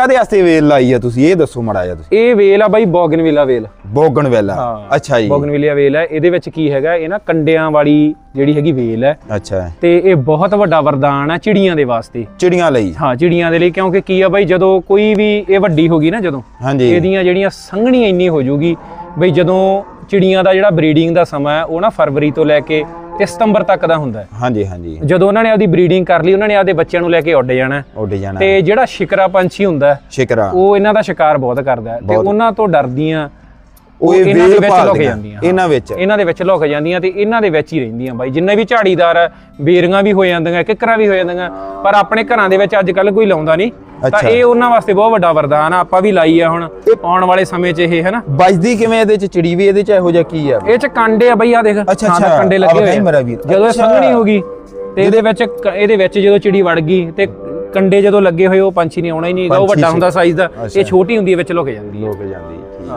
ਕਾਦੇ ਵਾਸਤੇ ਵੇਲ ਲਾਈ ਆ ਤੁਸੀਂ? ਇਹ ਦੱਸੋ ਮੜਾ ਜਾ ਤੁਸੀਂ। ਇਹ ਵੇਲ ਆ ਬਾਈ ਬੋਗਨਵਿਲਾ ਵੇਲ। ਬੋਗਨਵੈਲਾ ਅੱਛਾ ਜੀ। ਬੋਗਨਵਿਲਾ ਵੇਲ ਹੈ ਇਹਦੇ ਵਿੱਚ ਕੀ ਹੈਗਾ ਇਹ ਨਾ ਕੰਡਿਆਂ ਵਾਲੀ ਜਿਹੜੀ ਹੈਗੀ ਵੇਲ ਹੈ ਅੱਛਾ। ਤੇ ਇਹ ਬਹੁਤ ਵੱਡਾ ਵਰਦਾਨ ਹੈ ਚਿੜੀਆਂ ਦੇ ਵਾਸਤੇ। ਚਿੜੀਆਂ ਲਈ। ਹਾਂ ਚਿੜੀਆਂ ਦੇ ਲਈ ਕਿਉਂਕਿ ਕੀ ਆ ਬਾਈ ਜਦੋਂ ਕੋਈ ਵੀ ਇਹ ਵੱਡੀ ਹੋ ਗਈ ਨਾ ਜਦੋਂ ਹਾਂਜੀ। ਇਹਦੀਆਂ ਜਿਹੜੀਆਂ ਸੰਘਣੀਆਂ ਇੰਨੀ ਹੋ ਜੂਗੀ ਬਈ ਜਦੋਂ ਚਿੜੀਆਂ ਦਾ ਜਿਹੜਾ ਬਰੀਡਿੰਗ ਦਾ ਸਮਾਂ ਹੈ ਉਹ ਨਾ ਫਰਵਰੀ ਤੋਂ ਲੈ ਕੇ ਤੇ ਸਤੰਬਰ ਤੱਕ ਦਾ ਹੁੰਦਾ ਹੈ। ਹਾਂਜੀ ਹਾਂਜੀ। ਜਦੋਂ ਉਹਨਾਂ ਨੇ ਆਪਦੀ ਬਰੀਡਿੰਗ ਕਰ ਲਈ ਉਹਨਾਂ ਨੇ ਆਪਦੇ ਬੱਚਿਆਂ ਨੂੰ ਲੈ ਕੇ ਉੱਡ ਜਾਣਾ। ਉੱਡ ਜਾਣਾ ਤੇ ਜਿਹੜਾ ਸ਼ਿਕਰਾ ਪੰਛੀ ਹੁੰਦਾ ਸ਼ਿਕਰਾ। ਉਹ ਇਹਨਾਂ ਦਾ ਸ਼ਿਕਾਰ ਬਹੁਤ ਕਰਦਾ ਹੈ। ਤੇ ਉਹਨਾਂ ਤੋਂ ਡਰਦੀਆਂ ਉਹ ਇਹ ਵੇਲ ਭਾਲਦੀਆਂ ਜਾਂਦੀਆਂ ਇਹਨਾਂ ਵਿੱਚ। ਇਹਨਾਂ ਦੇ ਵਿੱਚ ਲੁਕ ਜਾਂਦੀਆਂ ਤੇ ਇਹਨਾਂ ਦੇ ਵਿੱਚ ਹੀ ਰਹਿੰਦੀਆਂ ਬਾਈ। ਜਿੰਨੇ ਵੀ ਝਾੜੀਦਾਰ ਹੈ ਬੇਰੀਆਂ ਵੀ ਹੋ ਜਾਂਦੀਆਂ ਕਿੱਕਰਾਂ ਵੀ ਹੋ ਜਾਂਦੀਆਂ ਪਰ ਆਪਣੇ ਘਰਾਂ ਦੇ ਵਿੱਚ ਅੱਜ ਕੱਲ ਕੋਈ ਲਾਉਂਦਾ ਨਹੀਂ। ਤਾਂ। ਇਹ ਉਹਨਾਂ ਵਾਸਤੇ ਬਹੁਤ ਵੱਡਾ ਵਰਦਾਨ ਆ ਆਪਾਂ ਵੀ ਲਾਈ ਆ ਹੁਣ ਆਉਣ ਵਾਲੇ ਸਮੇਂ 'ਚ ਇਹ ਹੈ ਨਾ ਵੱਜਦੀ ਕਿਵੇਂ ਇਹਦੇ ਚ ਚਿੜੀ ਵੀ ਇਹਦੇ ਚ ਇਹੋ ਜਿਹਾ ਕੀ ਆ ਇਹ ਚ ਕਾਂਡੇ ਆ ਬਈ ਆ ਦੇਖ ਅੱਛਾ, ਅੱਛਾ। ਕੰਡੇ ਲੱਗੇ ਹੋਏ। ਜਦੋਂ ਇਹ। ਸੰਘਣੀ ਹੋ ਗਈ ਤੇ ਇਹਦੇ ਵਿੱਚ ਇਹਦੇ ਵਿੱਚ ਜਦੋਂ ਚਿੜੀ ਵੜ ਗਈ ਤੇ ਕੰਡੇ ਜਦੋਂ ਲੱਗੇ ਹੋਏ ਉਹ ਪੰਛੀ ਨੇ ਆਉਣਾ ਹੀ ਨਹੀਂਗਾ ਉਹ ਵੱਡਾ। ਹੁੰਦਾ ਸਾਈਜ਼ ਦਾ। ਇਹ ਛੋਟੀ ਹੁੰਦੀ ਹੈ ਵਿੱਚ ਲੁਕ ਜਾਂਦੀ ਹੈ ਲੋਕ ਜਾਂਦੀ